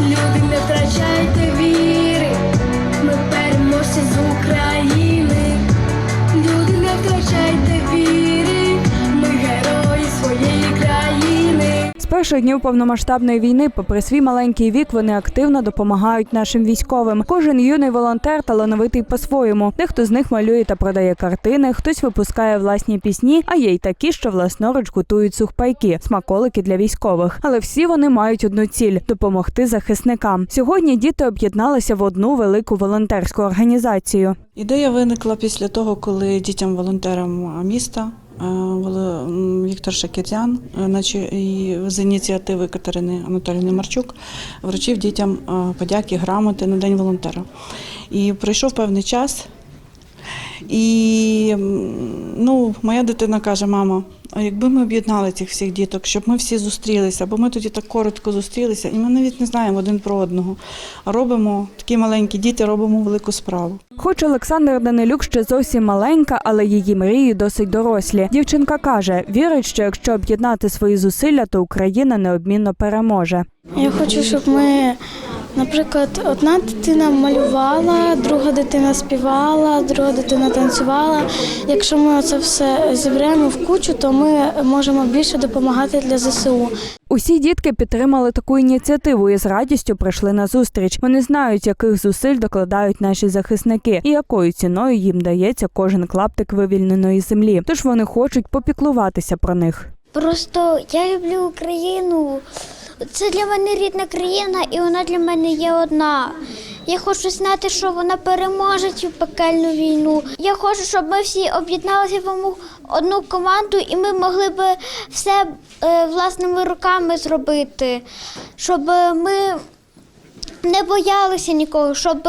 Люди, не втрачайте віри, ми переможці з перших днів повномасштабної війни, попри свій маленький вік, вони активно допомагають нашим військовим. Кожен юний волонтер талановитий по-своєму. Дехто з них малює та продає картини, хтось випускає власні пісні, а є й такі, що власноруч готують сухпайки, смаколики для військових. Але всі вони мають одну ціль допомогти захисникам. Сьогодні діти об'єдналися в одну велику волонтерську організацію. Ідея виникла після того, коли дітям-волонтерам міста Віктор Шакірзян е, з ініціативи Катерини Анатоліївни Марчук вручив дітям е, подяки, грамоти на День волонтера. І пройшов певний час. І ну, моя дитина каже: мама, а якби ми об'єднали цих всіх діток, щоб ми всі зустрілися, бо ми тоді так коротко зустрілися, і ми навіть не знаємо один про одного. А робимо такі маленькі діти, робимо велику справу. Хоч Олександр Данилюк ще зовсім маленька, але її мрії досить дорослі. Дівчинка каже, вірить, що якщо об'єднати свої зусилля, то Україна неодмінно переможе. Я хочу, щоб ми, наприклад, одна дитина малювала, друга дитина співала, друга дитина танцювала. Якщо ми це все зіберемо в кучу, то ми можемо більше допомагати для ЗСУ. Усі дітки підтримали таку ініціативу і з радістю прийшли на зустріч. Вони знають, яких зусиль докладають наші захисники і якою ціною їм дається кожен клаптик вивільненої землі. Тож вони хочуть попіклуватися про них. Просто я люблю Україну. Це для мене рідна країна, і вона для мене є одна. Я хочу знати, що вона переможе цю пекельну війну. Я хочу, щоб ми всі об'єдналися в одну- команду, і ми могли би все е, власними руками зробити, щоб ми не боялися нікого, щоб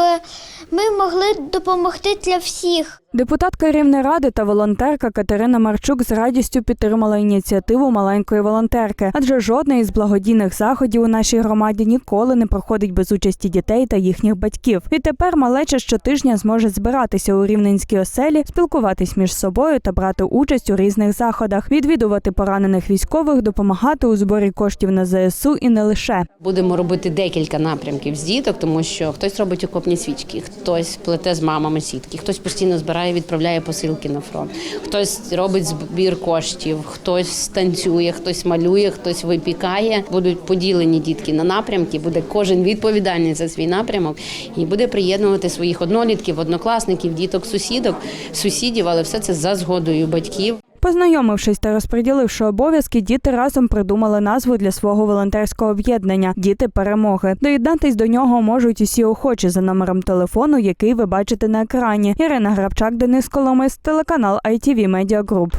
ми могли допомогти для всіх. Депутатка Рівнеради та волонтерка Катерина Марчук з радістю підтримала ініціативу маленької волонтерки, адже жодний із благодійних заходів у нашій громаді ніколи не проходить без участі дітей та їхніх батьків. Відтепер малеча щотижня зможе збиратися у рівненській оселі, спілкуватись між собою та брати участь у різних заходах, відвідувати поранених військових, допомагати у зборі коштів на ЗСУ і не лише. Будемо робити декілька напрямків з діток, тому що хтось робить окопні свічки, хтось плете з мамами сітки, хтось постійно збирає, відправляє посилки на фронт, хтось робить збір коштів, хтось танцює, хтось малює, хтось випікає. Будуть поділені дітки на напрямки. Буде кожен відповідальний за свій напрямок і буде приєднувати своїх однолітків, однокласників, діток, сусідок, сусідів, але все це за згодою батьків. Познайомившись та розподіливши обов'язки, діти разом придумали назву для свого волонтерського об'єднання Діти перемоги. Доєднатись до нього можуть усі охочі за номером телефону, який ви бачите на екрані. Ірина Грабчак, Денис Коломис, телеканал ITV Media Group.